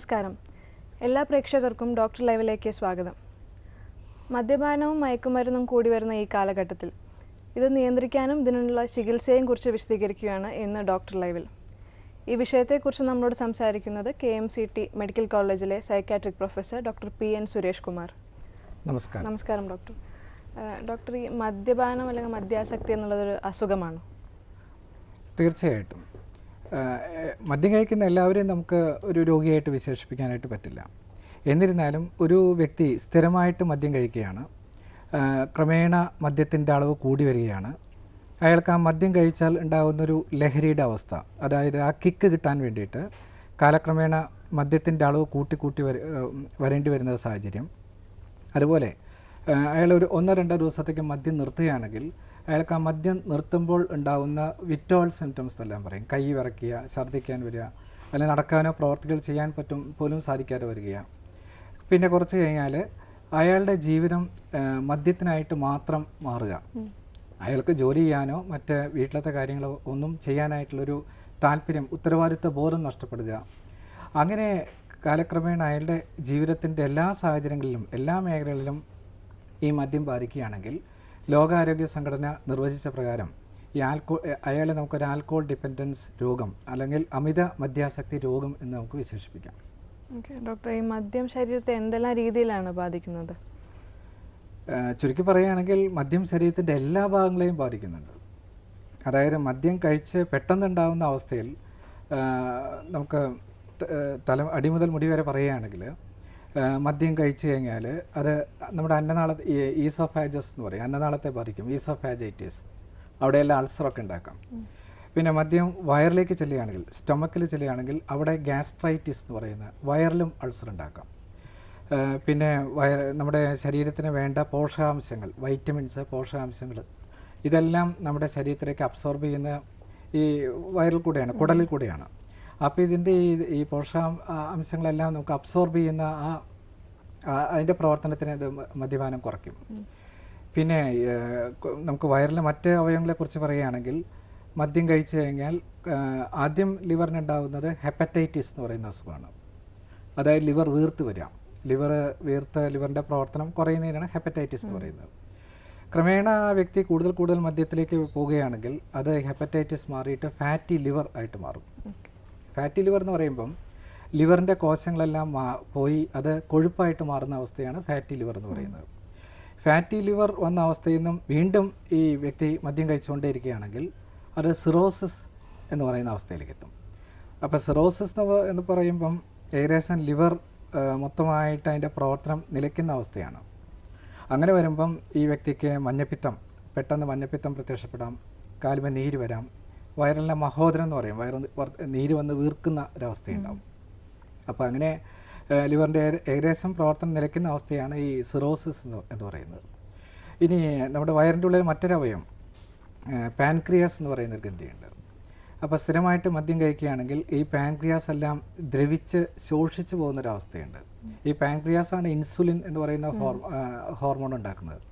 നമസ്കാരം. എല്ലാ പ്രേക്ഷകർക്കും ഡോക്ടർ ലൈവിലേക്ക് സ്വാഗതം. മദ്യപാനവും മയക്കുമരുന്നും കൂടി വരുന്ന ഈ കാലഘട്ടത്തിൽ ഇത് നിയന്ത്രിക്കാനും ഇതിനുള്ള ചികിത്സയെയും കുറിച്ച് വിശദീകരിക്കുകയാണ് ഇന്ന് ഡോക്ടർ ലൈവിൽ. ഈ വിഷയത്തെക്കുറിച്ച് നമ്മളോട് സംസാരിക്കുന്നത് K M C T medical കോളേജിലെ psychiatric professor doctor P N Suresh Kumar. നമസ്കാരം. നമസ്കാരം ഡോക്ടർ. ഡോക്ടർ ഈ മദ്യപാനം അല്ലെങ്കിൽ മദ്യാസക്തി എന്നുള്ളതൊരു അസുഖമാണ്? തീർച്ചയായിട്ടും. മദ്യം കഴിക്കുന്ന എല്ലാവരെയും നമുക്ക് ഒരു രോഗിയായിട്ട് വിശേഷിപ്പിക്കാനായിട്ട് പറ്റില്ല. എന്നിരുന്നാലും ഒരു വ്യക്തി സ്ഥിരമായിട്ട് മദ്യം കഴിക്കുകയാണ്. ക്രമേണ മദ്യത്തിന്റെ അളവ് കൂടി വരികയാണ്. അയാൾക്ക് ആ മദ്യം കഴിച്ചാൽ ഉണ്ടാകുന്നൊരു ലഹരിയുടെ അവസ്ഥ അതായത് ആ കിക്ക് കിട്ടാൻ വേണ്ടിയിട്ട് കാലക്രമേണ മദ്യത്തിന്റെ അളവ് കൂട്ടി കൂട്ടി വര വരേണ്ടി വരുന്ന സാഹചര്യം. അതുപോലെ അയാൾ ഒരു ഒന്നോ രണ്ടോ ദിവസത്തേക്ക് മദ്യം നിർത്തുകയാണെങ്കിൽ അയാൾക്ക് ആ മദ്യം നിർത്തുമ്പോൾ ഉണ്ടാകുന്ന വിറ്റോൾ സിംറ്റംസ് എല്ലാം പറയും. കൈ വിറക്കുക ഛർദ്ദിക്കാൻ വരിക അല്ലെങ്കിൽ നടക്കാനോ പ്രവർത്തികൾ ചെയ്യാൻ പറ്റും പോലും സാധിക്കാതെ വരിക. പിന്നെ കുറച്ച് കഴിഞ്ഞാൽ അയാളുടെ ജീവിതം മദ്യത്തിനായിട്ട് മാത്രം മാറുക. അയാൾക്ക് ജോലി ചെയ്യാനോ മറ്റ് വീട്ടിലത്തെ കാര്യങ്ങളോ ഒന്നും ചെയ്യാനായിട്ടുള്ളൊരു താല്പര്യം ഉത്തരവാദിത്വ ബോധം നഷ്ടപ്പെടുക. അങ്ങനെ കാലക്രമേണ അയാളുടെ ജീവിതത്തിന്റെ എല്ലാ സാഹചര്യങ്ങളിലും എല്ലാ മേഖലകളിലും ഈ മദ്യം ബാധിക്കുകയാണെങ്കിൽ ലോകാരോഗ്യ സംഘടന നിർവചിച്ച പ്രകാരം ഈ ആൽക്കോ അയാളെ നമുക്കൊരു ആൽക്കോൾ ഡിപ്പെൻഡൻസ് രോഗം അല്ലെങ്കിൽ അമിത മദ്യാസക്തി രോഗം എന്ന് നമുക്ക് വിശേഷിപ്പിക്കാം. ഓക്കെ ഡോക്ടർ ഈ മദ്യം ശരീരത്തെ എന്തെല്ലാം രീതിയിലാണ് ബാധിക്കുന്നത്? ചുരുക്കി പറയുകയാണെങ്കിൽ മദ്യം ശരീരത്തിന്റെ എല്ലാ ഭാഗങ്ങളെയും ബാധിക്കുന്നുണ്ട്. അതായത് മദ്യം കഴിച്ച് പെട്ടെന്നുണ്ടാകുന്ന അവസ്ഥയിൽ നമുക്ക് തല അടിമുതൽ മുടി വരെ പറയുകയാണെങ്കിൽ മദ്യം കഴിച്ചു കഴിഞ്ഞാൽ അത് നമ്മുടെ അന്നനാള ഈസോഫാജസ് എന്ന് പറയും. അന്നനാളത്തെ ബാധിക്കും. ഈസോഫാജൈറ്റിസ് അവിടെയെല്ലാം അൾസറൊക്കെ ഉണ്ടാക്കാം. പിന്നെ മദ്യം വയറിലേക്ക് ചെല്ലുകയാണെങ്കിൽ സ്റ്റൊമക്കിൽ ചെല്ലുകയാണെങ്കിൽ അവിടെ ഗ്യാസ്ട്രൈറ്റിസ് എന്ന് പറയുന്ന വയറിലും അൾസർ ഉണ്ടാക്കാം. പിന്നെ വയ നമ്മുടെ ശരീരത്തിന് വേണ്ട പോഷകാംശങ്ങൾ വൈറ്റമിൻസ് പോഷകാംശങ്ങൾ ഇതെല്ലാം നമ്മുടെ ശരീരത്തിലേക്ക് അബ്സോർബ് ചെയ്യുന്ന ഈ വയറിൽ കൂടെയാണ് കുടലിൽ കൂടെയാണ്. അപ്പോൾ ഇതിന്റെ ഈ ഈ പോഷക അംശങ്ങളെല്ലാം നമുക്ക് അബ്സോർബ് ചെയ്യുന്ന ആ അതിന്റെ പ്രവർത്തനത്തിന് ഇത് മദ്യപാനം കുറയ്ക്കും. പിന്നെ നമുക്ക് വയറിലെ മറ്റ് അവയവങ്ങളെക്കുറിച്ച് പറയുകയാണെങ്കിൽ മദ്യം കഴിച്ചു കഴിഞ്ഞാൽ ആദ്യം ലിവറിനുണ്ടാകുന്നത് ഹെപ്പറ്റൈറ്റിസ് എന്ന് പറയുന്ന അസുഖമാണ്. അതായത് ലിവർ വീർത്ത് വരിക. ലിവർ വീർത്ത് ലിവറിന്റെ പ്രവർത്തനം കുറയുന്നതിനാണ് ഹെപ്പറ്റൈറ്റിസ് എന്ന് പറയുന്നത്. ക്രമേണ ആ വ്യക്തി കൂടുതൽ കൂടുതൽ മദ്യത്തിലേക്ക് പോവുകയാണെങ്കിൽ അത് ഹെപ്പറ്റൈറ്റിസ് മാറിയിട്ട് ഫാറ്റി ലിവർ ആയിട്ട് മാറും. ഫാറ്റി ലിവർ എന്ന് പറയുമ്പം ലിവറിന്റെ കോശങ്ങളെല്ലാം പോയി അത് കൊഴുപ്പായിട്ട് മാറുന്ന അവസ്ഥയാണ് ഫാറ്റി ലിവർ എന്ന് പറയുന്നത്. ഫാറ്റി ലിവർ വന്ന അവസ്ഥയിൽ നിന്നും വീണ്ടും ഈ വ്യക്തി മദ്യം കഴിച്ചുകൊണ്ടേയിരിക്കുകയാണെങ്കിൽ അത് സിറോസിസ് എന്ന് പറയുന്ന അവസ്ഥയിലേക്ക് എത്തും. അപ്പോൾ സിറോസിസ് എന്ന് പറയുമ്പം ഏകദേശം ലിവർ മൊത്തമായിട്ട് അതിന്റെ പ്രവർത്തനം നിലയ്ക്കുന്ന അവസ്ഥയാണ്. അങ്ങനെ വരുമ്പം ഈ വ്യക്തിക്ക് മഞ്ഞപ്പിത്തം പെട്ടെന്ന് മഞ്ഞപ്പിത്തം പ്രത്യക്ഷപ്പെടാം കാലുമ നീര് വരാം വയറിലെ മഹോദരം എന്ന് പറയും. വയറ് നീര് വന്ന് വീർക്കുന്ന ഒരവസ്ഥയുണ്ടാവും. അപ്പോൾ അങ്ങനെ ലിവറിന്റെ ഏക- ഏകദേശം പ്രവർത്തനം നിലയ്ക്കുന്ന അവസ്ഥയാണ് ഈ സിറോസിസ് എന്ന് പറയുന്നത്. ഇനി നമ്മുടെ വയറിന്റെ ഉള്ളിൽ മറ്റൊരവയം പാൻക്രിയാസ് എന്ന് പറയുന്ന ഒരു ഗ്രന്ഥിയുണ്ട് അപ്പോൾ സ്ഥിരമായിട്ട് മദ്യം കഴിക്കുകയാണെങ്കിൽ ഈ പാൻക്രിയാസ് എല്ലാം ദ്രവിച്ച് ശോഷിച്ചു പോകുന്നൊരവസ്ഥയുണ്ട് ഈ പാൻക്രിയാസ് ആണ് ഇൻസുലിൻ എന്ന് പറയുന്ന ഹോർ ഹോർമോൺ ഉണ്ടാക്കുന്നത്.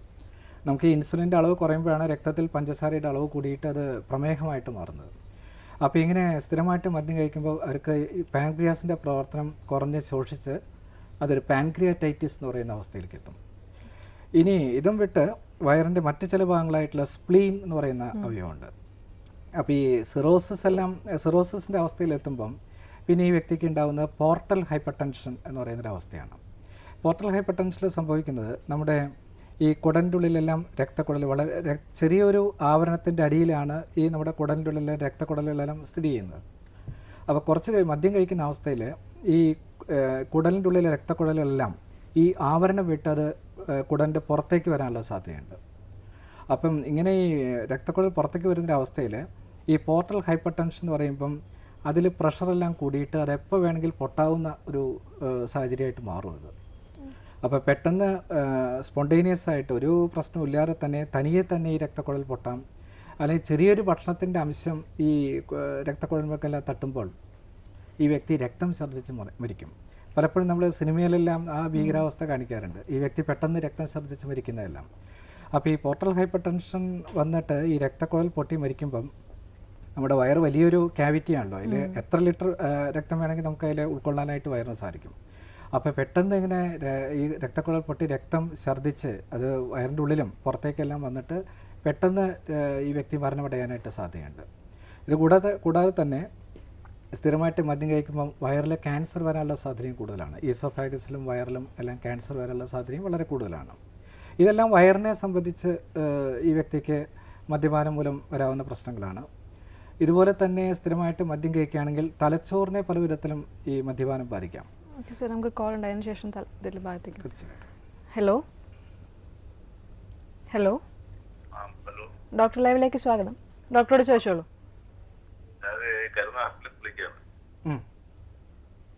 നമുക്ക് ഈ ഇൻസുലിന്റെ അളവ് കുറയുമ്പോഴാണ് രക്തത്തിൽ പഞ്ചസാരയുടെ അളവ് കൂടിയിട്ട് അത് പ്രമേഹമായിട്ട് മാറുന്നത്. അപ്പോൾ ഇങ്ങനെ സ്ഥിരമായിട്ട് മദ്യം കഴിക്കുമ്പോൾ അവർക്ക് പാൻക്രിയാസിന്റെ പ്രവർത്തനം കുറഞ്ഞ് ശോഷിച്ച് അതൊരു പാൻക്രിയാറ്റൈറ്റിസ് എന്ന് പറയുന്ന അവസ്ഥയിലേക്ക് എത്തും. ഇനി ഇതും വിട്ട് വയറിന്റെ മറ്റ് ചില ഭാഗങ്ങളായിട്ടുള്ള സ്പ്ലീൻ എന്ന് പറയുന്ന അവയവമുണ്ട്. അപ്പോൾ ഈ സിറോസിസ് എല്ലാം സിറോസിസിന്റെ അവസ്ഥയിലെത്തുമ്പം പിന്നെ ഈ വ്യക്തിക്ക് ഉണ്ടാകുന്ന പോർട്ടൽ ഹൈപ്പർ ടെൻഷൻ എന്ന് പറയുന്നൊരു അവസ്ഥയാണ് പോർട്ടൽ ഹൈപ്പർ ടെൻഷനിൽ സംഭവിക്കുന്നത് നമ്മുടെ ഈ കുടലിന്റെ ഉള്ളിലെല്ലാം രക്തക്കുടൽ വളരെ ചെറിയൊരു ആവരണത്തിന്റെ അടിയിലാണ് ഈ നമ്മുടെ കുടലിന്റെ ഉള്ളിലെ രക്തക്കുടലുകളെല്ലാം സ്ഥിതി ചെയ്യുന്നത്. അപ്പോൾ കുറച്ച് മദ്യം കഴിക്കുന്ന അവസ്ഥയിൽ ഈ കുടലിന്റെ ഉള്ളിലെ രക്തക്കുടലെല്ലാം ഈ ആവരണം വിട്ടത് കുടലിന്റെ പുറത്തേക്ക് വരാനുള്ള സാധ്യതയുണ്ട്. അപ്പം ഇങ്ങനെ ഈ രക്തക്കുഴൽ പുറത്തേക്ക് വരുന്ന അവസ്ഥയിൽ ഈ പോർട്ടൽ ഹൈപ്പർ ടെൻഷൻ എന്ന് പറയുമ്പം അതിൽ പ്രഷറെല്ലാം കൂടിയിട്ട് അത് എപ്പോൾ വേണമെങ്കിൽ പൊട്ടാവുന്ന ഒരു സാഹചര്യമായിട്ട് മാറും അത്. അപ്പോൾ പെട്ടെന്ന് സ്പോണ്ടേനിയസ് ആയിട്ട് ഒരു പ്രശ്നമില്ലാതെ തന്നെ തനിയെ തന്നെ ഈ രക്തക്കുഴൽ പൊട്ടാം. അല്ലെങ്കിൽ ചെറിയൊരു ഭക്ഷണത്തിന്റെ അംശം ഈ രക്തക്കുഴമ്പൊക്കെല്ലാം തട്ടുമ്പോൾ ഈ വ്യക്തി രക്തം ഛർദ്ദിച്ച് മരിക്കും. പലപ്പോഴും നമ്മൾ സിനിമയിലെല്ലാം ആ ഭീകരാവസ്ഥ കാണിക്കാറുണ്ട്. ഈ വ്യക്തി പെട്ടെന്ന് രക്തം ഛർദ്ദിച്ച് മരിക്കുന്നതെല്ലാം. അപ്പോൾ ഈ പോർട്ടൽ ഹൈപ്പർ ടെൻഷൻ വന്നിട്ട് ഈ രക്തക്കുഴൽ പൊട്ടി മരിക്കുമ്പം നമ്മുടെ വയറ് വലിയൊരു ക്യാവിറ്റി ആണല്ലോ. അതിൽ എത്ര ലിറ്റർ രക്തം വേണമെങ്കിൽ നമുക്ക് അതിൽ ഉൾക്കൊള്ളാനായിട്ട് വയറിന് സാധിക്കും. അപ്പോൾ പെട്ടെന്ന് ഇങ്ങനെ ഈ രക്തക്കുഴൽ പൊട്ടി രക്തം ഛർദ്ദിച്ച് അത് വയറിന്റെ ഉള്ളിലും പുറത്തേക്കെല്ലാം വന്നിട്ട് പെട്ടെന്ന് ഈ വ്യക്തി മരണമടയാനായിട്ട് സാധ്യതയുണ്ട്. ഇത് കൂടാതെ കൂടാതെ തന്നെ സ്ഥിരമായിട്ട് മദ്യം കഴിക്കുമ്പം വയറിലെ ക്യാൻസർ വരാനുള്ള സാധ്യതയും കൂടുതലാണ്. ഈസോഫാഗസിലും വയറിലും എല്ലാം ക്യാൻസർ വരാനുള്ള സാധ്യതയും വളരെ കൂടുതലാണ്. ഇതെല്ലാം വയറിനെ സംബന്ധിച്ച് ഈ വ്യക്തിക്ക് മദ്യപാനം മൂലം വരാവുന്ന പ്രശ്നങ്ങളാണ്. ഇതുപോലെ തന്നെ സ്ഥിരമായിട്ട് മദ്യം കഴിക്കുകയാണെങ്കിൽ തലച്ചോറിനെ പല വിധത്തിലും ഈ മദ്യപാനം ബാധിക്കാം. ഓക്കെ സാർ നമുക്ക് കോൾ ഉണ്ടായതിനു ശേഷം തൽ- ഇതിൽ ഭാഗത്തേക്ക്. ഹലോ ഹലോ ഡോക്ടർ ലൈവിലേക്ക് സ്വാഗതം. ഡോക്ടറോട് ചോദിച്ചോളൂ.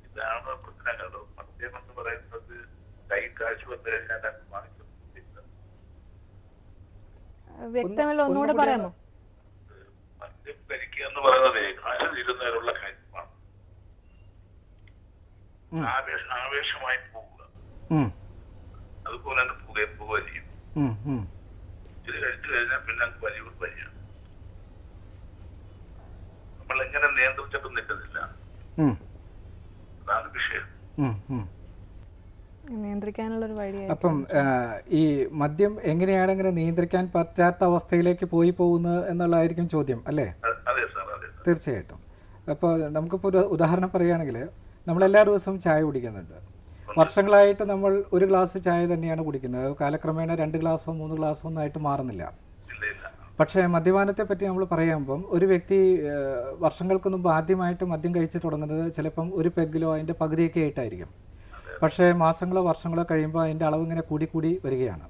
ഇതാണ് പ്രശ്നം കേട്ടോ മദ്യം എന്ന് പറയുന്നത് കൈ കാശ് വന്നു കഴിഞ്ഞാൽ വ്യക്തമല്ല ഒന്നുകൂടെ പറയാമോ? മദ്യം കഴിക്കുക എന്ന് പറയുന്നത് കാശ് തീരുന്നതിനുള്ള കാര്യമാണ് ഉം. ആവേശ ആവേശമായി പോവുക. അതുപോലെ തന്നെ പുകയെ പോവുക ചെയ്യും. ഇത് കഴിച്ചു കഴിഞ്ഞാൽ പിന്നെ അങ്ങ് വലിയ വലിയ നമ്മൾ എങ്ങനെ നിയന്ത്രിച്ചിട്ടും നിൽക്കുന്നില്ല. അതാണ് വിഷയം. ഉം. ഉം. നിയന്ത്രിക്കാനുള്ള ഒരു വഴിയായി അപ്പം ഈ മദ്യം എങ്ങനെയാണ് ഇങ്ങനെ നിയന്ത്രിക്കാൻ പറ്റാത്ത അവസ്ഥയിലേക്ക് പോയി പോകുന്നത് എന്നുള്ളതായിരിക്കും ചോദ്യം അല്ലേ? അ- അതെ സാർ അതെ സാർ. തീർച്ചയായിട്ടും. അപ്പോൾ നമുക്കിപ്പോൾ ഒരു ഉദാഹരണം പറയുകയാണെങ്കിൽ നമ്മൾ എല്ലാ ദിവസവും ചായ കുടിക്കുന്നുണ്ട്. വർഷങ്ങളായിട്ട് നമ്മൾ ഒരു ഗ്ലാസ് ചായ തന്നെയാണ് കുടിക്കുന്നത്. കാലക്രമേണ രണ്ട് ഗ്ലാസ്സോ മൂന്ന് ഗ്ലാസോ ഒന്നും ആയിട്ട് മാറുന്നില്ല. പക്ഷേ മദ്യപാനത്തെ പറ്റി നമ്മൾ പറയുമ്പം ഒരു വ്യക്തി വർഷങ്ങൾക്ക് മുമ്പ് ആദ്യമായിട്ട് മദ്യം കഴിച്ച് തുടങ്ങുന്നത് ചിലപ്പം ഒരു പെഗ്ഗിലോ അതിന്റെ പകുതിയൊക്കെ ആയിട്ടായിരിക്കും. പക്ഷേ മാസങ്ങളോ വർഷങ്ങളോ കഴിയുമ്പോൾ അതിന്റെ അളവ് ഇങ്ങനെ കൂടി കൂടി വരികയാണ്.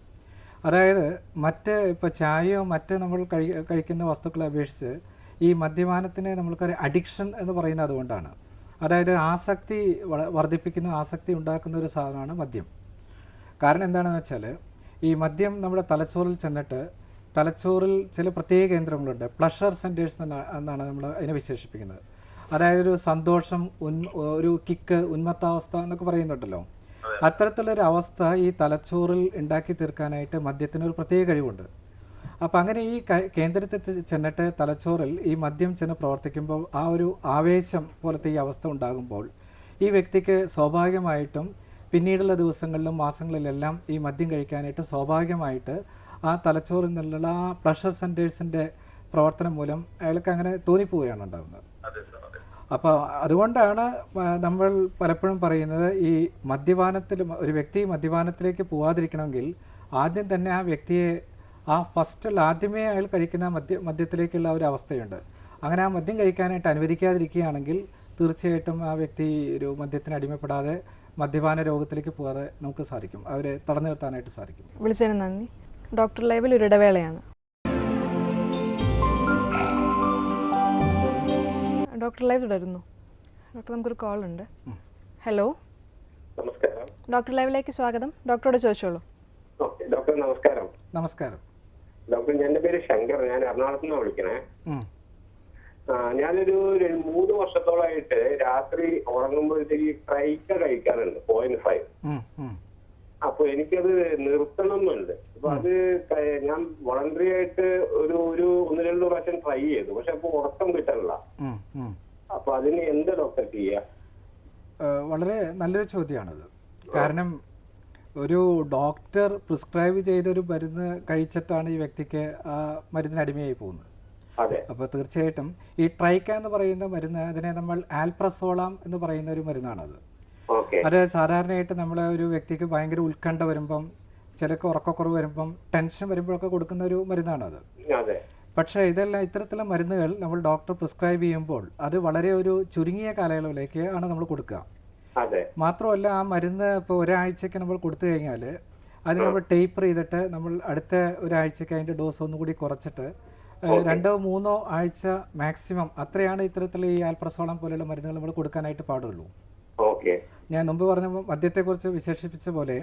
അതായത് മറ്റ് ഇപ്പോൾ ചായയോ മറ്റ് നമ്മൾ കഴി കഴിക്കുന്ന വസ്തുക്കളെ അപേക്ഷിച്ച് ഈ മദ്യപാനത്തിന് നമ്മൾക്കൊരു അഡിക്ഷൻ എന്ന് പറയുന്നത് അതുകൊണ്ടാണ്. അതായത് ആസക്തി വർദ്ധിപ്പിക്കുന്ന ആസക്തി ഉണ്ടാക്കുന്ന ഒരു സാധനമാണ് മദ്യം. കാരണം എന്താണെന്ന് വെച്ചാൽ ഈ മദ്യം നമ്മുടെ തലച്ചോറിൽ ചെന്നിട്ട് തലച്ചോറിൽ ചില പ്രത്യേക കേന്ദ്രങ്ങളുണ്ട്. പ്ലഷർ സെന്റേഴ്സ് എന്നാണ് നമ്മൾ അതിനെ വിശേഷിപ്പിക്കുന്നത്. അതായത് ഒരു സന്തോഷം ഉൻ ഒരു കിക്ക് ഉന്മത്താവസ്ഥ എന്നൊക്കെ പറയുന്നുണ്ടല്ലോ. അത്തരത്തിലൊരു അവസ്ഥ ഈ തലച്ചോറിൽ ഉണ്ടാക്കി തീർക്കാനായിട്ട് മദ്യത്തിന് ഒരു പ്രത്യേക കഴിവുണ്ട്. അപ്പം അങ്ങനെ ഈ കേന്ദ്രത്തിൽ ചെന്നിട്ട് തലച്ചോറിൽ ഈ മദ്യം ചെന്ന് പ്രവർത്തിക്കുമ്പോൾ ആ ഒരു ആവേശം പോലത്തെ ഈ അവസ്ഥ ഉണ്ടാകുമ്പോൾ ഈ വ്യക്തിക്ക് സ്വാഭാവികമായിട്ടും പിന്നീടുള്ള ദിവസങ്ങളിലും മാസങ്ങളിലെല്ലാം ഈ മദ്യം കഴിക്കാനായിട്ട് സ്വാഭാവികമായിട്ട് ആ തലച്ചോറിൽ നിന്നുള്ള ആ പ്രഷർ സെന്റേഴ്സിന്റെ പ്രവർത്തനം മൂലം അയാൾക്ക് അങ്ങനെ തോന്നിപ്പോവുകയാണ് ഉണ്ടാകുന്നത് അപ്പോൾ അതുകൊണ്ടാണ് നമ്മൾ പലപ്പോഴും പറയുന്നത് ഈ മദ്യപാനത്തിൽ ഒരു വ്യക്തി മദ്യപാനത്തിലേക്ക് പോവാതിരിക്കണമെങ്കിൽ ആദ്യം തന്നെ ആ വ്യക്തിയെ ആ ഫസ്റ്റിൽ ആദ്യമേ അയാൾ കഴിക്കുന്ന മദ്യ മദ്യത്തിലേക്കുള്ള ഒരു അവസ്ഥയുണ്ട്. അങ്ങനെ ആ മദ്യം കഴിക്കാനായിട്ട് അനുവദിക്കാതിരിക്കുകയാണെങ്കിൽ തീർച്ചയായിട്ടും ആ വ്യക്തി ഒരു മദ്യത്തിന് അടിമപ്പെടാതെ മദ്യപാന രോഗത്തിലേക്ക് പോകാതെ നമുക്ക് സാധിക്കും. അവരെ തടഞ്ഞു നിർത്താനായിട്ട് സാധിക്കും. വിളിച്ചതിന് നന്ദി. ഡോക്ടർ ലൈവിൽ ഒരു ഇടവേളയാണ്. ഡോക്ടർ ലൈവ് തുടരുന്നു. ഡോക്ടർ നമുക്കൊരു കോൾ ഉണ്ട്. ഹലോ നമസ്കാരം. ഡോക്ടർ ലൈവിലേക്ക് സ്വാഗതം. ഡോക്ടറോട് ചോദിച്ചോളൂ. ഓക്കെ ഡോക്ടർ നമസ്കാരം. നമസ്കാരം. ഡോക്ടർ എന്റെ പേര് ശങ്കർ ഞാൻ എറണാകുളത്ത് നിന്ന് വിളിക്കണേ. ഞാനൊരു മൂന്ന് വർഷത്തോളമായിട്ട് രാത്രി ഉറങ്ങുമ്പോഴത്തേക്ക് ട്രൈക്ക കഴിക്കാറുണ്ട് പോയിന്റ് ഫൈവ്. അപ്പൊ എനിക്കത് നിർത്തണം എന്നുണ്ട് അപ്പൊ അത് ഞാൻ വളണ്ടറി ആയിട്ട് ഒരു ഒരു ഒന്ന് രണ്ട് പ്രാവശ്യം ട്രൈ ചെയ്തു. പക്ഷെ അപ്പൊ ഉറക്കം കിട്ടണില്ല. അപ്പൊ അതിന് എന്താ ഡോക്ടർ ചെയ്യാ? വളരെ നല്ലൊരു ചോദ്യമാണത്. കാരണം ഒരു ഡോക്ടർ പ്രിസ്ക്രൈബ് ചെയ്തൊരു മരുന്ന് കഴിച്ചിട്ടാണ് ഈ വ്യക്തിക്ക് ആ മരുന്നിന് അടിമയായി പോകുന്നത്. അപ്പോൾ തീർച്ചയായിട്ടും ഈ ട്രൈക്ക എന്ന് പറയുന്ന മരുന്ന് അതിനെ നമ്മൾ ആൽപ്രസോളാം എന്ന് പറയുന്ന ഒരു മരുന്നാണത്. അത് സാധാരണയായിട്ട് നമ്മൾ ഒരു വ്യക്തിക്ക് ഭയങ്കര ഉത്കണ്ഠ വരുമ്പം ചിലക്ക് ഉറക്കക്കുറവ് വരുമ്പം ടെൻഷൻ വരുമ്പോഴൊക്കെ കൊടുക്കുന്ന ഒരു മരുന്നാണത്. പക്ഷേ ഇതെല്ലാം ഇത്തരത്തിലുള്ള മരുന്നുകൾ നമ്മൾ ഡോക്ടർ പ്രിസ്ക്രൈബ് ചെയ്യുമ്പോൾ അത് വളരെ ഒരു ചുരുങ്ങിയ കാലയളവിലേക്ക് ആണ് നമ്മൾ കൊടുക്കുക. മാത്രമല്ല ആ മരുന്ന് ഇപ്പോൾ ഒരാഴ്ചയ്ക്ക് നമ്മൾ കൊടുത്തു കഴിഞ്ഞാൽ അത് നമ്മൾ ടേപ്പർ ചെയ്തിട്ട് നമ്മൾ അടുത്ത ഒരാഴ്ചയ്ക്ക് അതിന്റെ ഡോസ് ഒന്നുകൂടി കുറച്ചിട്ട് രണ്ടോ മൂന്നോ ആഴ്ച മാക്സിമം അത്രയാണ് ഇത്തരത്തിലുള്ള ഈ ആൽപ്രസോളം പോലെയുള്ള മരുന്നുകൾ നമ്മൾ കൊടുക്കാനായിട്ട് പാടുള്ളൂ. ഞാൻ മുമ്പ് പറഞ്ഞ മദ്യത്തെക്കുറിച്ച് വിശേഷിപ്പിച്ച പോലെ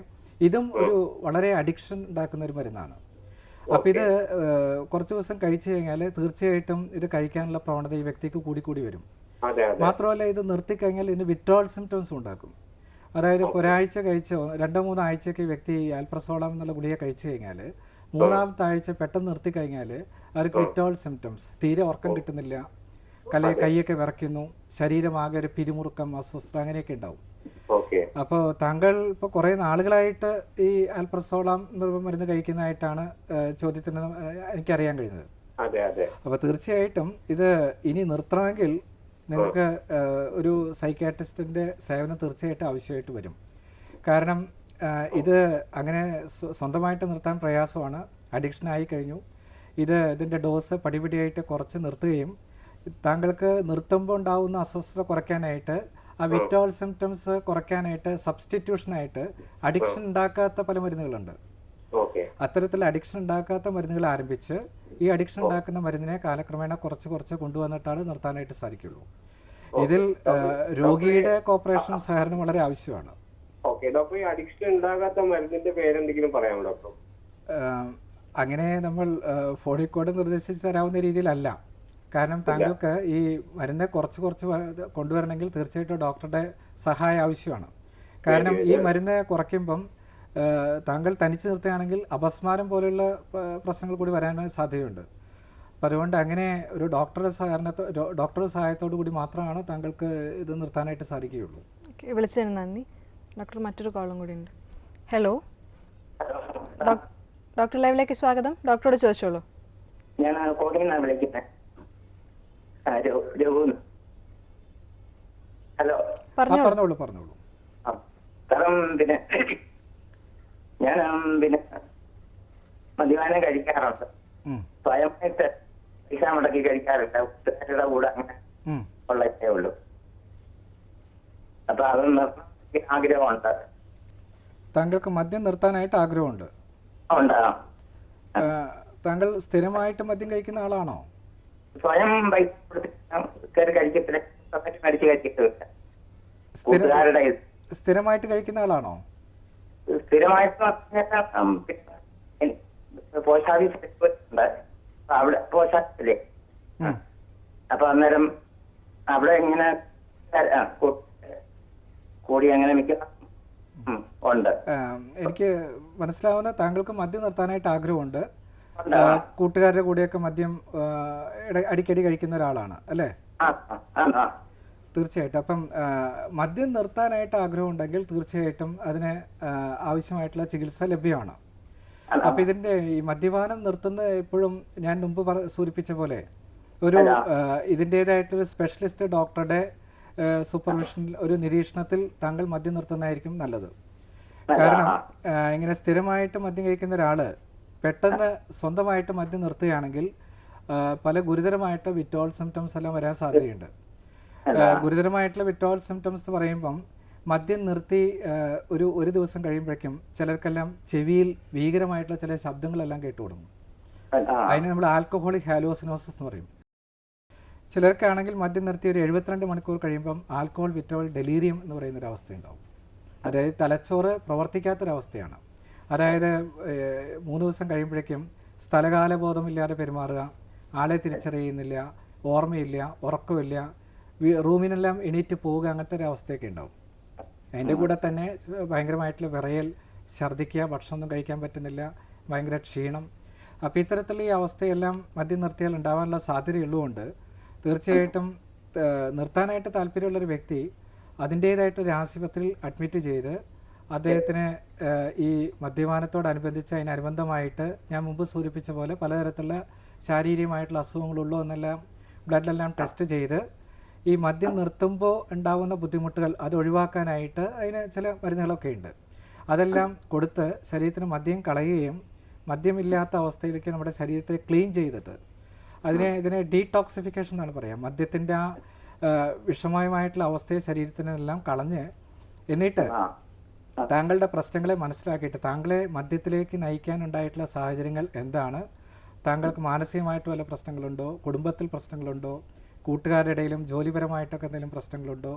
ഇതും ഒരു വളരെ അഡിക്ഷൻ ഉണ്ടാക്കുന്ന ഒരു മരുന്നാണ്. അപ്പോൾ ഇത് കുറച്ച് ദിവസം കഴിച്ചു കഴിഞ്ഞാൽ തീർച്ചയായിട്ടും ഇത് കഴിക്കാനുള്ള പ്രവണത ഈ വ്യക്തിക്ക് കൂടി കൂടി വരും. മാത്രമല്ല ഇത് നിർത്തിക്കഴിഞ്ഞാൽ ഇതിന് വിട്രോൾ സിംറ്റംസ് ഉണ്ടാക്കും. അതായത് ഒരാഴ്ച കഴിച്ചോ രണ്ടോ മൂന്നോ ആഴ്ചയൊക്കെ ഈ വ്യക്തി ആൽപ്രസോളം എന്നുള്ള ഗുളിക കഴിച്ചു കഴിഞ്ഞാൽ മൂന്നാമത്തെ ആഴ്ച പെട്ടെന്ന് നിർത്തി കഴിഞ്ഞാൽ അവർക്ക് വിത്ഡ്രോൾ സിംറ്റംസ് തീരെ ഉറക്കം കിട്ടുന്നില്ല. കല കൈയൊക്കെ വിറയ്ക്കുന്നു. ശരീരമാകെ ഒരു പിരിമുറുക്കം അസ്വസ്ഥത അങ്ങനെയൊക്കെ ഉണ്ടാവും. അപ്പോൾ താങ്കൾ ഇപ്പോൾ കുറേ നാളുകളായിട്ട് ഈ ആൽപ്രസോളം മരുന്ന് കഴിക്കുന്നതായിട്ടാണ് ചോദ്യത്തിന് എനിക്കറിയാൻ കഴിഞ്ഞത്. അപ്പോൾ തീർച്ചയായിട്ടും ഇത് ഇനി നിർത്തണമെങ്കിൽ നിങ്ങൾക്ക് ഒരു സൈക്കാട്രിസ്റ്റിന്റെ സേവനം തീർച്ചയായിട്ടും ആവശ്യമായിട്ട് വരും. കാരണം ഇത് അങ്ങനെ സ്വന്തമായിട്ട് നിർത്താൻ പ്രയാസമാണ്. അഡിക്ഷൻ ആയി കഴിഞ്ഞു. ഇത് ഇതിന്റെ ഡോസ് പടിപടിയായിട്ട് കുറച്ച് നിർത്തുകയും താങ്കൾക്ക് നിർത്തുമ്പോൾ ഉണ്ടാവുന്ന അസ്വസ്ഥത കുറയ്ക്കാനായിട്ട് ആ വിറ്റോൾ സിംറ്റംസ് കുറയ്ക്കാനായിട്ട് സബ്സ്റ്റിറ്റ്യൂഷനായിട്ട് അഡിക്ഷൻ ഉണ്ടാക്കാത്ത പല മരുന്നുകളുണ്ട്. അത്തരത്തിൽ അഡിക്ഷൻ ഉണ്ടാക്കാത്ത മരുന്നുകൾ ആരംഭിച്ച് ഈ അഡിക്ഷൻ ഉണ്ടാക്കുന്ന മരുന്നിനെ കാലക്രമേണ കുറച്ച് കുറച്ച് കൊണ്ടുവന്നിട്ടാണ് നിർത്താനായിട്ട് സാധിക്കുള്ളൂ. ഇതിൽ രോഗിയുടെ കോപ്പറേഷൻ സഹകരണം വളരെ ആവശ്യമാണ്. ഓക്കെ ഡോക്ടർ ഈ അഡിക്ഷൻ ഉണ്ടാകാത്ത മരുന്നിന്റെ പേരെന്തെങ്കിലും പറയാമോ ഡോക്ടർ? അങ്ങനെ നമ്മൾ ഫോണിൽ കൂടെ നിർദ്ദേശിച്ച് തരാവുന്ന രീതിയിലല്ല. കാരണം താങ്കൾക്ക് ഈ മരുന്ന് കുറച്ച് കുറച്ച് കൊണ്ടുവരണമെങ്കിൽ തീർച്ചയായിട്ടും ഡോക്ടറുടെ സഹായം ആവശ്യമാണ്. കാരണം ഈ മരുന്ന് കുറയ്ക്കുമ്പം താങ്കൾ തനിച്ച് നിർത്തുകയാണെങ്കിൽ അപസ്മാരം പോലെയുള്ള പ്രശ്നങ്ങൾ കൂടി വരാൻ സാധ്യതയുണ്ട്. അപ്പം അതുകൊണ്ട് അങ്ങനെ ഒരു ഡോക്ടറുടെ സഹകരണത്തോ ഡോക്ടറുടെ സഹായത്തോടു കൂടി മാത്രമാണ് താങ്കൾക്ക് ഇത് നിർത്താനായിട്ട് സാധിക്കുകയുള്ളൂ. ഓക്കെ വിളിച്ചതിന് നന്ദി. ഡോക്ടർ മറ്റൊരു കോളും കൂടി ഉണ്ട്. ഹലോ? ഡോക്ടർ ലൈവിലേക്ക് സ്വാഗതം. ഡോക്ടറോട് ചോദിച്ചോളൂ. ഞാൻ നിന്നാണ് വിളിക്കുന്നത്. ഹലോ. പറഞ്ഞോളൂ. പറഞ്ഞോളൂ പിന്നെ ഞാൻ പിന്നെ മദ്യപാനം കഴിക്കാറുണ്ട്. സ്വയമായിട്ട് പൈസ മുടക്കി കഴിക്കാറില്ല. കൂട്ടുകാരുടെ കൂടെ അങ്ങനെ. ഉള്ളതേ ഉള്ളൂ. അപ്പൊ അത് ആഗ്രഹമുണ്ട്. താങ്കൾക്ക് മദ്യം നിർത്താനായിട്ട് ആഗ്രഹമുണ്ട്. താങ്കൾ സ്ഥിരമായിട്ട് മദ്യം കഴിക്കുന്ന ആളാണോ? സ്വയം കഴിക്കത്തില്ല. സ്ഥിരമായിട്ട് കഴിക്കുന്ന ആളാണോ? സ്ഥിരമായിട്ട് പറഞ്ഞാൽ, ഉം, പിന്നെ പോസ്റ്റ് ഓഫീസിൽ ഉണ്ട്. അപ്പൊ അവിടെ പോസ്റ്റ് ഓഫീസിലെ ഉം. അപ്പൊ അന്നേരം അവിടെ ഇങ്ങനെ കൂ- കൂടി അങ്ങനെ മിക്ക ഉണ്ട് എനിക്ക് മനസ്സിലാവുന്ന താങ്കൾക്ക് മദ്യം നിർത്താനായിട്ട് ആഗ്രഹമുണ്ട് കൂട്ടുകാരുടെ കൂടെയൊക്കെ മദ്യം അടിക്കടി കഴിക്കുന്ന ഒരാളാണ് അല്ലേ. തീർച്ചയായിട്ടും. അപ്പം മദ്യം നിർത്താനായിട്ട് ആഗ്രഹമുണ്ടെങ്കിൽ തീർച്ചയായിട്ടും അതിന് ആവശ്യമായിട്ടുള്ള ചികിത്സ ലഭ്യമാണ്. അപ്പൊ ഇതിന്റെ ഈ മദ്യപാനം നിർത്തുന്ന എപ്പോഴും ഞാൻ മുമ്പ് പറ സൂചിപ്പിച്ച പോലെ ഒരു ഇതിന്റെതായിട്ടൊരു സ്പെഷ്യലിസ്റ്റ് ഡോക്ടറുടെ സൂപ്പർവിഷൻ ഒരു നിരീക്ഷണത്തിൽ താങ്കൾ മദ്യം നിർത്തുന്നതായിരിക്കും നല്ലത്. കാരണം ഇങ്ങനെ സ്ഥിരമായിട്ട് മദ്യം കഴിക്കുന്ന ഒരാൾ പെട്ടെന്ന് സ്വന്തമായിട്ട് മദ്യം നിർത്തുകയാണെങ്കിൽ പല ഗുരുതരമായിട്ട് വിറ്റോൾ സിംറ്റംസ് എല്ലാം വരാൻ സാധ്യതയുണ്ട്. ഗുരുതരമായിട്ടുള്ള വിട്രോൾ സിംറ്റംസ് എന്ന് പറയുമ്പം മദ്യം നിർത്തി ഒരു ഒരു ദിവസം കഴിയുമ്പോഴേക്കും ചിലർക്കെല്ലാം ചെവിയിൽ ഭീകരമായിട്ടുള്ള ചില ശബ്ദങ്ങളെല്ലാം കേട്ടു തുടങ്ങും അതിന് നമ്മൾ ആൽക്കഹോളിക് ഹാലോസിനോസിസ് എന്ന് പറയും. ചിലർക്കാണെങ്കിൽ മദ്യം നിർത്തി ഒരു എഴുപത്തിരണ്ട് മണിക്കൂർ കഴിയുമ്പം ആൽക്കഹോൾ വിറ്റോൾ ഡെലീരിയം എന്ന് പറയുന്ന ഒരു അവസ്ഥയുണ്ടാവും അതായത് തലച്ചോറ് പ്രവർത്തിക്കാത്തൊരവസ്ഥയാണ്. അതായത് മൂന്ന് ദിവസം കഴിയുമ്പോഴേക്കും സ്ഥലകാലബോധമില്ലാതെ പെരുമാറുക ആളെ തിരിച്ചറിയുന്നില്ല ഓർമ്മയില്ല ഉറക്കമില്ല റൂമിനെല്ലാം എണീറ്റ് പോവുക അങ്ങനത്തെ ഒരു അവസ്ഥയൊക്കെ ഉണ്ടാവും. അതിന്റെ കൂടെ തന്നെ ഭയങ്കരമായിട്ടുള്ള വിറയൽ ഛർദ്ദിക്കുക ഭക്ഷണമൊന്നും കഴിക്കാൻ പറ്റുന്നില്ല ഭയങ്കര ക്ഷീണം. അപ്പോൾ ഇത്തരത്തിലുള്ള ഈ അവസ്ഥയെല്ലാം മദ്യം നിർത്തിയാൽ ഉണ്ടാവാനുള്ള സാധ്യതയുള്ളതുകൊണ്ട് തീർച്ചയായിട്ടും നിർത്താനായിട്ട് താല്പര്യമുള്ളൊരു വ്യക്തി അതിന്റേതായിട്ടൊരു ആശുപത്രിയിൽ അഡ്മിറ്റ് ചെയ്ത് അദ്ദേഹത്തിന് ഈ മദ്യപാനത്തോടനുബന്ധിച്ച് അതിനനുബന്ധമായിട്ട് ഞാൻ മുമ്പ് സൂചിപ്പിച്ച പോലെ പലതരത്തിലുള്ള ശാരീരികമായിട്ടുള്ള അസുഖങ്ങളുള്ളോ എന്നെല്ലാം ബ്ലഡിലെല്ലാം ടെസ്റ്റ് ചെയ്ത് ഈ മദ്യം നിർത്തുമ്പോൾ ഉണ്ടാകുന്ന ബുദ്ധിമുട്ടുകൾ അത് ഒഴിവാക്കാനായിട്ട് അതിന് ചില മരുന്നുകളൊക്കെ ഉണ്ട്. അതെല്ലാം കൊടുത്ത് ശരീരത്തിന് മദ്യം കളയുകയും മദ്യമില്ലാത്ത അവസ്ഥയിലേക്ക് നമ്മുടെ ശരീരത്തെ ക്ലീൻ ചെയ്തിട്ട് അതിനെ ഇതിനെ ഡീടോക്സിഫിക്കേഷൻ എന്നാണ് പറയുക മദ്യത്തിന്റെ ആ ആ, വിഷമയമായിട്ടുള്ള അവസ്ഥയെ ശരീരത്തിനെല്ലാം കളഞ്ഞ് എന്നിട്ട് താങ്കളുടെ പ്രശ്നങ്ങളെ മനസ്സിലാക്കിയിട്ട് താങ്കളെ മദ്യത്തിലേക്ക് നയിക്കാനുണ്ടായിട്ടുള്ള സാഹചര്യങ്ങൾ എന്താണ്? താങ്കൾക്ക് മാനസികമായിട്ട് വല്ല പ്രശ്നങ്ങളുണ്ടോ? കുടുംബത്തിൽ പ്രശ്നങ്ങളുണ്ടോ? കൂട്ടുകാരുടെ ഇടയിലും ജോലിപരമായിട്ടൊക്കെ എന്തെങ്കിലും പ്രശ്നങ്ങളുണ്ടോ?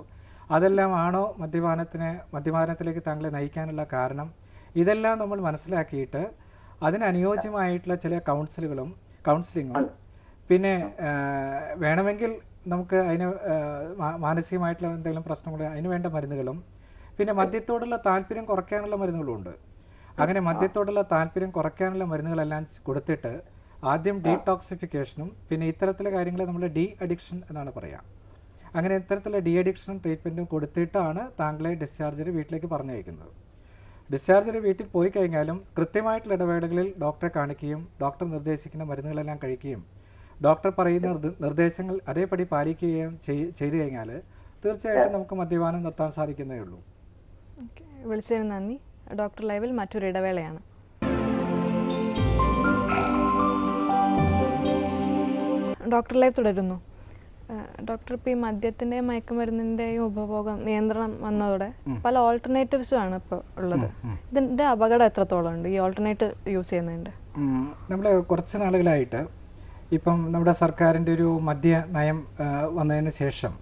അതെല്ലാം ആണോ മദ്യപാനത്തിന് മദ്യപാനത്തിലേക്ക് താങ്കളെ നയിക്കാനുള്ള കാരണം? ഇതെല്ലാം നമ്മൾ മനസ്സിലാക്കിയിട്ട് അതിനനുയോജ്യമായിട്ടുള്ള ചില കൗൺസിലുകളും കൗൺസിലിങ്ങും പിന്നെ വേണമെങ്കിൽ നമുക്ക് അതിന് മാനസികമായിട്ടുള്ള എന്തെങ്കിലും പ്രശ്നങ്ങൾ അതിന് വേണ്ട മരുന്നുകളും പിന്നെ മദ്യത്തോടുള്ള താല്പര്യം കുറയ്ക്കാനുള്ള മരുന്നുകളും ഉണ്ട് അങ്ങനെ മദ്യത്തോടുള്ള താല്പര്യം കുറയ്ക്കാനുള്ള മരുന്നുകളെല്ലാം കൊടുത്തിട്ട് ആദ്യം ഡീടോക്സിഫിക്കേഷനും പിന്നെ ഇത്തരത്തിലെ കാര്യങ്ങളെ നമ്മൾ ഡി അഡിക്ഷൻ എന്നാണ് പറയുക അങ്ങനെ ഇത്തരത്തിലുള്ള ഡി അഡിക്ഷനും ട്രീറ്റ്മെന്റും കൊടുത്തിട്ടാണ് താങ്കളെ ഡിസ്ചാർജ് വീട്ടിലേക്ക് പറഞ്ഞയക്കുന്നത്. ഡിസ്ചാർജ് വീട്ടിൽ പോയി കഴിഞ്ഞാലും കൃത്യമായിട്ടുള്ള ഇടവേളകളിൽ ഡോക്ടറെ കാണിക്കുകയും ഡോക്ടർ നിർദ്ദേശിക്കുന്ന മരുന്നുകളെല്ലാം കഴിക്കുകയും ഡോക്ടർ പറയുന്ന നിർദ്ദേശങ്ങൾ അതേപടി പാലിക്കുകയും ചെയ്- ചെയ്തു കഴിഞ്ഞാൽ തീർച്ചയായിട്ടും നമുക്ക് മദ്യപാനം നിർത്താൻ സാധിക്കുന്നേ ഉള്ളൂ. വിളിച്ചതിന് നന്ദി. ഡോക്ടർ ലൈവിൽ മറ്റൊരു ഇടവേളയാണ്. ഡോക്ടർ ലൈവ് തുടരുന്നു ഡോക്ടർ ഇപ്പം ഈ മദ്യത്തിന്റെയും മയക്കുമരുന്നിന്റെയും ഉപഭോഗം നിയന്ത്രണം വന്നതോടെ പല ഓൾട്ടർനേറ്റീവ്സും ആണ് ഇപ്പോൾ ഉള്ളത്. ഇതിന്റെ അപകടം എത്രത്തോളം ഉണ്ട്? ഈ ഓൾട്ടർനേറ്റീവ് യൂസ് ചെയ്യുന്നതിന്റെ നമ്മൾ കുറച്ച് നാളുകളായിട്ട് ഇപ്പം നമ്മുടെ സർക്കാരിന്റെ ഒരു മദ്യ നയം വന്നതിന് ശേഷം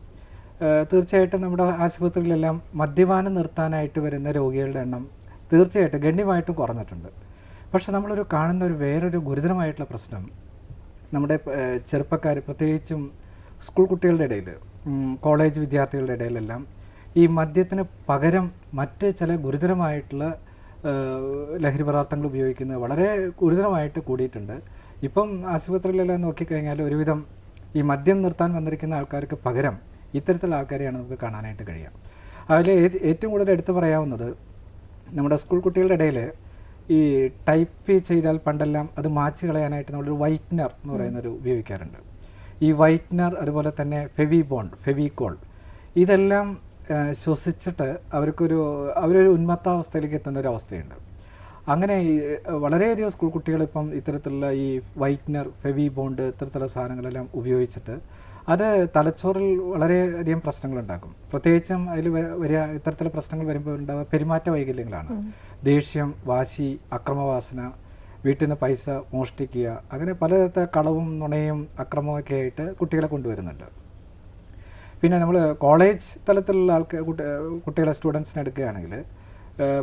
തീർച്ചയായിട്ടും നമ്മുടെ ആശുപത്രികളിലെല്ലാം മദ്യപാനം നിർത്താനായിട്ട് വരുന്ന രോഗികളുടെ എണ്ണം തീർച്ചയായിട്ടും ഗണ്യമായിട്ടും കുറഞ്ഞിട്ടുണ്ട്. പക്ഷെ നമ്മളൊരു കാണുന്ന ഒരു വേറൊരു ഗുരുതരമായിട്ടുള്ള പ്രശ്നം നമ്മുടെ ചെറുപ്പക്കാർ പ്രത്യേകിച്ചും സ്കൂൾ കുട്ടികളുടെ ഇടയിൽ കോളേജ് വിദ്യാർത്ഥികളുടെ ഇടയിലെല്ലാം ഈ മദ്യത്തിന് പകരം മറ്റ് ചില ഗുരുതരമായിട്ടുള്ള ലഹരി പദാർത്ഥങ്ങൾ ഉപയോഗിക്കുന്നത് വളരെ ഗുരുതരമായിട്ട് കൂടിയിട്ടുണ്ട്. ഇപ്പം ആശുപത്രികളിലെല്ലാം നോക്കിക്കഴിഞ്ഞാൽ ഒരുവിധം ഈ മദ്യം നിർത്താൻ വന്നിരിക്കുന്ന ആൾക്കാർക്ക് പകരം ഇത്തരത്തിലുള്ള ആൾക്കാരെയാണ് നമുക്ക് കാണാനായിട്ട് കഴിയുക. അതിൽ ഏറ്റവും കൂടുതൽ എടുത്തു പറയാവുന്നത് നമ്മുടെ സ്കൂൾ കുട്ടികളുടെ ഇടയിൽ ഈ ടൈപ്പ് ചെയ്താൽ പണ്ടെല്ലാം അത് മാച്ച് കളയാനായിട്ട് നമ്മളൊരു വൈറ്റ്നർ എന്ന് പറയുന്നൊരു ഉപയോഗിക്കാറുണ്ട്. ഈ വൈറ്റ്നർ അതുപോലെ തന്നെ ഫെവി ബോണ്ട് ഫെവിക്കോൾ ഇതെല്ലാം ശ്വസിച്ചിട്ട് അവർക്കൊരു അവരൊരു ഉന്മത്താവസ്ഥയിലേക്ക് എത്തുന്ന ഒരു അവസ്ഥയുണ്ട്. അങ്ങനെ വളരെയധികം സ്കൂൾ കുട്ടികൾ ഇപ്പം ഇത്തരത്തിലുള്ള ഈ വൈറ്റ്നർ ഫെവി ബോണ്ട് ഇത്തരത്തിലുള്ള സാധനങ്ങളെല്ലാം ഉപയോഗിച്ചിട്ട് അത് തലച്ചോറിൽ വളരെയധികം പ്രശ്നങ്ങളുണ്ടാക്കും. പ്രത്യേകിച്ചും അതിൽ വരിക ഇത്തരത്തിലുള്ള പ്രശ്നങ്ങൾ വരുമ്പോൾ ഉണ്ടാവുക പെരുമാറ്റ വൈകല്യങ്ങളാണ്. ദേഷ്യം വാശി അക്രമവാസന വീട്ടിൽ നിന്ന് പൈസ മോഷ്ടിക്കുക അങ്ങനെ പലതരത്തിലെ കളവും നുണയും അക്രമമൊക്കെ ആയിട്ട് കുട്ടികളെ കൊണ്ടുവരുന്നുണ്ട്. പിന്നെ നമ്മൾ കോളേജ് തലത്തിലുള്ള ആൾക്കാർ കുട്ടികളെ സ്റ്റുഡൻസിനെ എടുക്കുകയാണെങ്കിൽ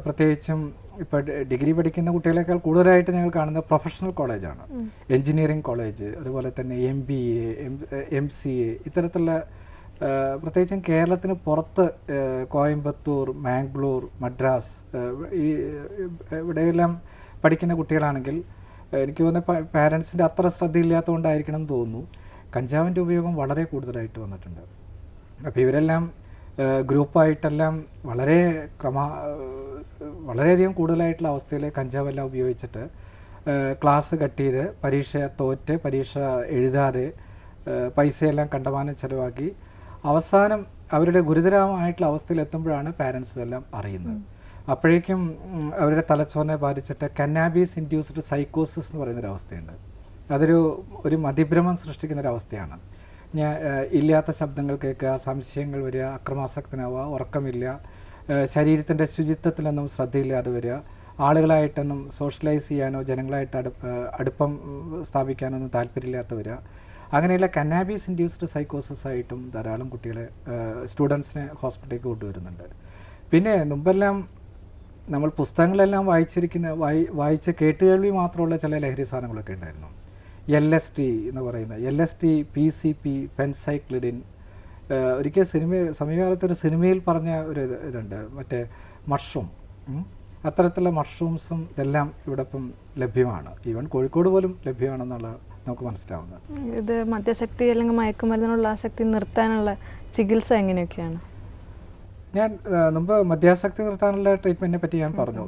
പ്രത്യേകിച്ചും ഇപ്പോൾ ഡിഗ്രി പഠിക്കുന്ന കുട്ടികളെക്കാൾ കൂടുതലായിട്ട് ഞങ്ങൾ കാണുന്നത് പ്രൊഫഷണൽ കോളേജാണ് എൻജിനീയറിംഗ് കോളേജ് അതുപോലെ തന്നെ M B A M C A ഇത്തരത്തിലുള്ള പ്രത്യേകിച്ചും കേരളത്തിന് പുറത്ത് കോയമ്പത്തൂർ മാംഗ്ലൂർ മദ്രാസ് ഈ ഇവിടെയെല്ലാം പഠിക്കുന്ന കുട്ടികളാണെങ്കിൽ എനിക്ക് തോന്നുന്ന പാരൻസിന്റെ അത്ര ശ്രദ്ധയില്ലാത്തതുകൊണ്ടായിരിക്കണം എന്ന് തോന്നുന്നു. കഞ്ചാവിന്റെ ഉപയോഗം വളരെ കൂടുതലായിട്ട് വന്നിട്ടുണ്ട്. അപ്പോൾ ഇവരെല്ലാം ഗ്രൂപ്പായിട്ടെല്ലാം വളരെ ക്രമ വളരെയധികം കൂടുതലായിട്ടുള്ള അവസ്ഥയിൽ കഞ്ചാവെല്ലാം ഉപയോഗിച്ചിട്ട് ക്ലാസ് കട്ട് ചെയ്ത് പരീക്ഷ തോറ്റ് പരീക്ഷ എഴുതാതെ പൈസയെല്ലാം കണ്ടമാനം ചിലവാക്കി അവസാനം അവരുടെ ഗുരുതരമായിട്ടുള്ള അവസ്ഥയിൽ എത്തുമ്പോഴാണ് പാരൻസ് എല്ലാം അറിയുന്നത് അപ്പോഴേക്കും അവരുടെ തലച്ചോറിനെ ബാധിച്ചിട്ട് കന്നാബീസ് ഇൻഡ്യൂസ്ഡ് സൈക്കോസിസ് എന്ന് പറയുന്നൊരു അവസ്ഥയുണ്ട്. അതൊരു ഒരു മതിഭ്രമം സൃഷ്ടിക്കുന്ന ഒരു അവസ്ഥയാണ് ഞാൻ ഇല്ലാത്ത ശബ്ദങ്ങൾ കേൾക്കുക സംശയങ്ങൾ വരിക അക്രമാസക്തനാവുക ഉറക്കമില്ല ശരീരത്തിന്റെ ശുചിത്വത്തിലൊന്നും ശ്രദ്ധയില്ലാതെ വരിക ആളുകളായിട്ടൊന്നും സോഷ്യലൈസ് ചെയ്യാനോ ജനങ്ങളായിട്ട് അടുപ്പ് അടുപ്പം സ്ഥാപിക്കാനോ സ്ഥാപിക്കാനൊന്നും താല്പര്യമില്ലാത്ത വരിക അങ്ങനെയുള്ള കന്നാബീസ് ഇൻഡ്യൂസ്ഡ് സൈക്കോസിസ് ആയിട്ടും ധാരാളം കുട്ടികളെ സ്റ്റുഡൻസിനെ ഹോസ്പിറ്റലിലേക്ക് കൊണ്ടുവരുന്നുണ്ട്. പിന്നെ മുമ്പെല്ലാം നമ്മൾ പുസ്തകങ്ങളെല്ലാം വായിച്ചിരിക്കുന്ന വായി വായിച്ച കേട്ടുകേൾവി മാത്രമുള്ള ചില ലഹരി സാധനങ്ങളൊക്കെ ഉണ്ടായിരുന്നു. എൽ എസ് ടി എന്ന് പറയുന്ന L S T P C P phencyclidine ഒരിക്കൽ സിനിമ സമീപകാലത്ത് ഒരു സിനിമയിൽ പറഞ്ഞ ഒരു ഇത് ഇതുണ്ട്. മറ്റേ മഷ്റൂം. അത്തരത്തിലുള്ള മഷ്റൂംസും ഇതെല്ലാം ഇവിടെ ഇപ്പം ലഭ്യമാണ്. ഈവൻ കോഴിക്കോട് പോലും ലഭ്യമാണെന്നുള്ള നമുക്ക് മനസ്സിലാവുന്നത്. ഇത് മദ്യശക്തി അല്ലെങ്കിൽ മയക്കുമരുന്നിനുള്ള ആസക്തി നിർത്താനുള്ള ചികിത്സ എങ്ങനെയൊക്കെയാണ്? ഞാൻ നമ്മൾ മുമ്പ് മദ്യാസക്തി നിർത്താനുള്ള ട്രീറ്റ്മെന്റിനെ പറ്റി ഞാൻ പറഞ്ഞു.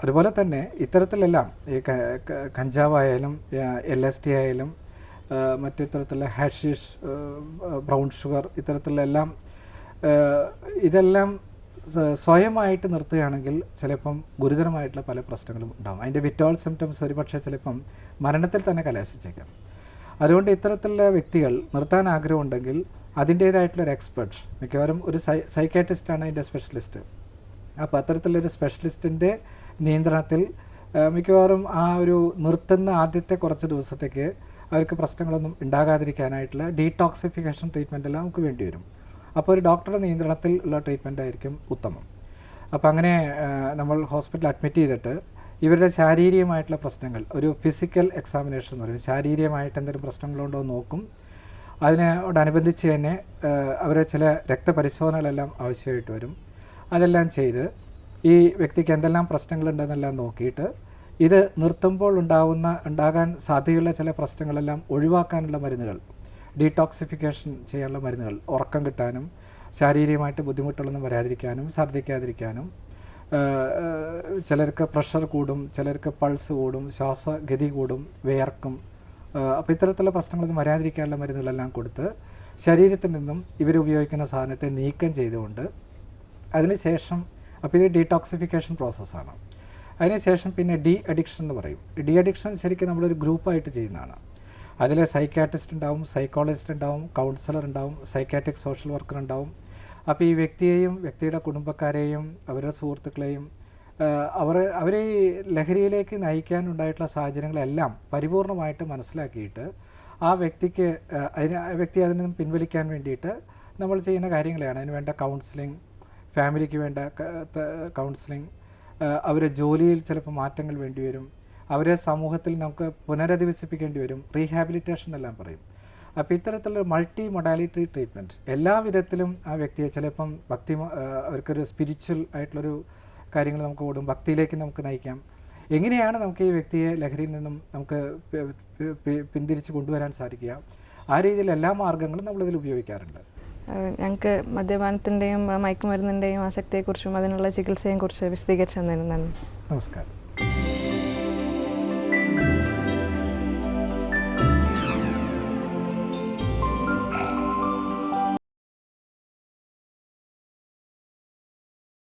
അതുപോലെ തന്നെ ഇത്തരത്തിലെല്ലാം ഈ കഞ്ചാവായാലും എൽ എസ് ടി ആയാലും മറ്റു ഇത്തരത്തിലുള്ള ഹാഷിഷ് ബ്രൗൺ ഷുഗർ ഇത്തരത്തിലെല്ലാം ഇതെല്ലാം സ്വയമായിട്ട് നിർത്തുകയാണെങ്കിൽ ചിലപ്പം ഗുരുതരമായിട്ടുള്ള പല പ്രശ്നങ്ങളും ഉണ്ടാകും അതിന്റെ വിറ്റോൾ സിംറ്റംസ് ഒരുപക്ഷെ ചിലപ്പം മരണത്തിൽ തന്നെ കലാശിച്ചേക്കാം. അതുകൊണ്ട് ഇത്തരത്തിലുള്ള വ്യക്തികൾ നിർത്താൻ ആഗ്രഹമുണ്ടെങ്കിൽ അതിന്റേതായിട്ടുള്ള ഒരു എക്സ്പെർട്ട് മിക്കവാറും ഒരു സൈ സൈക്കാട്രിസ്റ്റാണ് അതിന്റെ സ്പെഷ്യലിസ്റ്റ് അപ്പോൾ അത്തരത്തിലൊരു സ്പെഷ്യലിസ്റ്റിന്റെ നിയന്ത്രണത്തിൽ മിക്കവാറും ആ ഒരു നിർത്തുന്ന ആദ്യത്തെ കുറച്ച് ദിവസത്തേക്ക് അവർക്ക് പ്രശ്നങ്ങളൊന്നും ഉണ്ടാകാതിരിക്കാനായിട്ടുള്ള ഡീടോക്സിഫിക്കേഷൻ ട്രീറ്റ്മെന്റ് എല്ലാം നമുക്ക് വേണ്ടി വരും. അപ്പോൾ ഒരു ഡോക്ടറുടെ നിയന്ത്രണത്തിൽ ഉള്ള ട്രീറ്റ്മെന്റ് ആയിരിക്കും ഉത്തമം. അപ്പോൾ അങ്ങനെ നമ്മൾ ഹോസ്പിറ്റലിൽ അഡ്മിറ്റ് ചെയ്തിട്ട് ഇവരുടെ ശാരീരികമായിട്ടുള്ള പ്രശ്നങ്ങൾ ഒരു ഫിസിക്കൽ എക്സാമിനേഷൻ എന്ന് പറയും. ശാരീരികമായിട്ട് എന്തെങ്കിലും പ്രശ്നങ്ങളുണ്ടോ എന്ന് നോക്കും. അതിനോടനുബന്ധിച്ച് തന്നെ അവരെ ചില രക്തപരിശോധനകളെല്ലാം ആവശ്യമായിട്ട് വരും. അതെല്ലാം ചെയ്ത് ഈ വ്യക്തിക്ക് എന്തെല്ലാം പ്രശ്നങ്ങളുണ്ടെന്നെല്ലാം നോക്കിയിട്ട് ഇത് നിർത്തുമ്പോൾ ഉണ്ടാകുന്ന ഉണ്ടാകാൻ സാധ്യതയുള്ള ചില പ്രശ്നങ്ങളെല്ലാം ഒഴിവാക്കാനുള്ള മരുന്നുകൾ ഡീടോക്സിഫിക്കേഷൻ ചെയ്യാനുള്ള മരുന്നുകൾ. ഉറക്കം കിട്ടാനും ശാരീരികമായിട്ട് ബുദ്ധിമുട്ടുകളൊന്നും വരാതിരിക്കാനും ഛർദ്ദിക്കാതിരിക്കാനും ചിലർക്ക് പ്രഷർ കൂടും ചിലർക്ക് പൾസ് കൂടും ശ്വാസഗതി കൂടും വിയർക്കും. അപ്പോൾ ഇത്തരത്തിലുള്ള പ്രശ്നങ്ങളൊന്നും വരാതിരിക്കാനുള്ള മരുന്നുകളെല്ലാം കൊടുത്ത് ശരീരത്തിൽ നിന്നും ഇവർ ഉപയോഗിക്കുന്ന സാധനത്തെ നീക്കം ചെയ്തുകൊണ്ട് അതിനുശേഷം അപ്പോൾ ഇത് ഡീടോക്സിഫിക്കേഷൻ പ്രോസസ്സാണ്. അതിനുശേഷം പിന്നെ ഡി അഡിക്ഷൻ എന്ന് പറയും. ഡി അഡിക്ഷൻ ശരിക്കും നമ്മളൊരു ഗ്രൂപ്പായിട്ട് ചെയ്യുന്നതാണ്. അതിൽ സൈക്കാട്രിസ്റ്റ് ഉണ്ടാവും സൈക്കോളജിസ്റ്റ് ഉണ്ടാവും കൗൺസിലർ ഉണ്ടാവും സൈക്കാട്രിക് സോഷ്യൽ വർക്കർ ഉണ്ടാവും. അപ്പോൾ ഈ വ്യക്തിയെയും വ്യക്തിയുടെ കുടുംബക്കാരെയും അവരുടെ സുഹൃത്തുക്കളെയും അവർ അവർ ഈ ലഹരിയിലേക്ക് നയിക്കാനുണ്ടായിട്ടുള്ള സാഹചര്യങ്ങളെല്ലാം പരിപൂർണമായിട്ട് മനസ്സിലാക്കിയിട്ട് ആ വ്യക്തിക്ക് അതിന് വ്യക്തി അതിൽ നിന്നും പിൻവലിക്കാൻ വേണ്ടിയിട്ട് നമ്മൾ ചെയ്യുന്ന കാര്യങ്ങളെയാണ്. അതിന് വേണ്ട കൗൺസിലിംഗ് ഫാമിലിക്ക് വേണ്ട കൗൺസിലിംഗ് അവരെ ജോലിയിൽ ചിലപ്പോൾ മാറ്റങ്ങൾ വേണ്ടി വരും അവരെ സമൂഹത്തിൽ നമുക്ക് പുനരധിവസിപ്പിക്കേണ്ടി വരും. റീഹാബിലിറ്റേഷൻ എല്ലാം പറയും. അപ്പോൾ ഇത്തരത്തിലുള്ള മൾട്ടി മൊഡാലിറ്റി ട്രീറ്റ്മെന്റ് എല്ലാ വിധത്തിലും ആ വ്യക്തിയെ ചിലപ്പം ഭക്തി അവർക്കൊരു സ്പിരിച്വൽ ആയിട്ടുള്ളൊരു കാര്യങ്ങൾ നമുക്ക് ഓടും ഭക്തിയിലേക്ക് നമുക്ക് നയിക്കാം. എങ്ങനെയാണ് നമുക്ക് ഈ വ്യക്തിയെ ലഹരിയിൽ നിന്നും നമുക്ക് പിന്തിരിച്ച് കൊണ്ടുവരാൻ സാധിക്കുക? ആ രീതിയിൽ എല്ലാ മാർഗങ്ങളും നമ്മളിതിൽ ഉപയോഗിക്കാറുണ്ട്. ഞങ്ങൾക്ക് മദ്യപാനത്തിന്റെയും മയക്കുമരുന്നിന്റെയും ആസക്തിയെക്കുറിച്ചും അതിനുള്ള ചികിത്സയെയും കുറിച്ച് വിശദീകരിച്ചു തന്നിരുന്നു നന്ദി. നമസ്കാരം.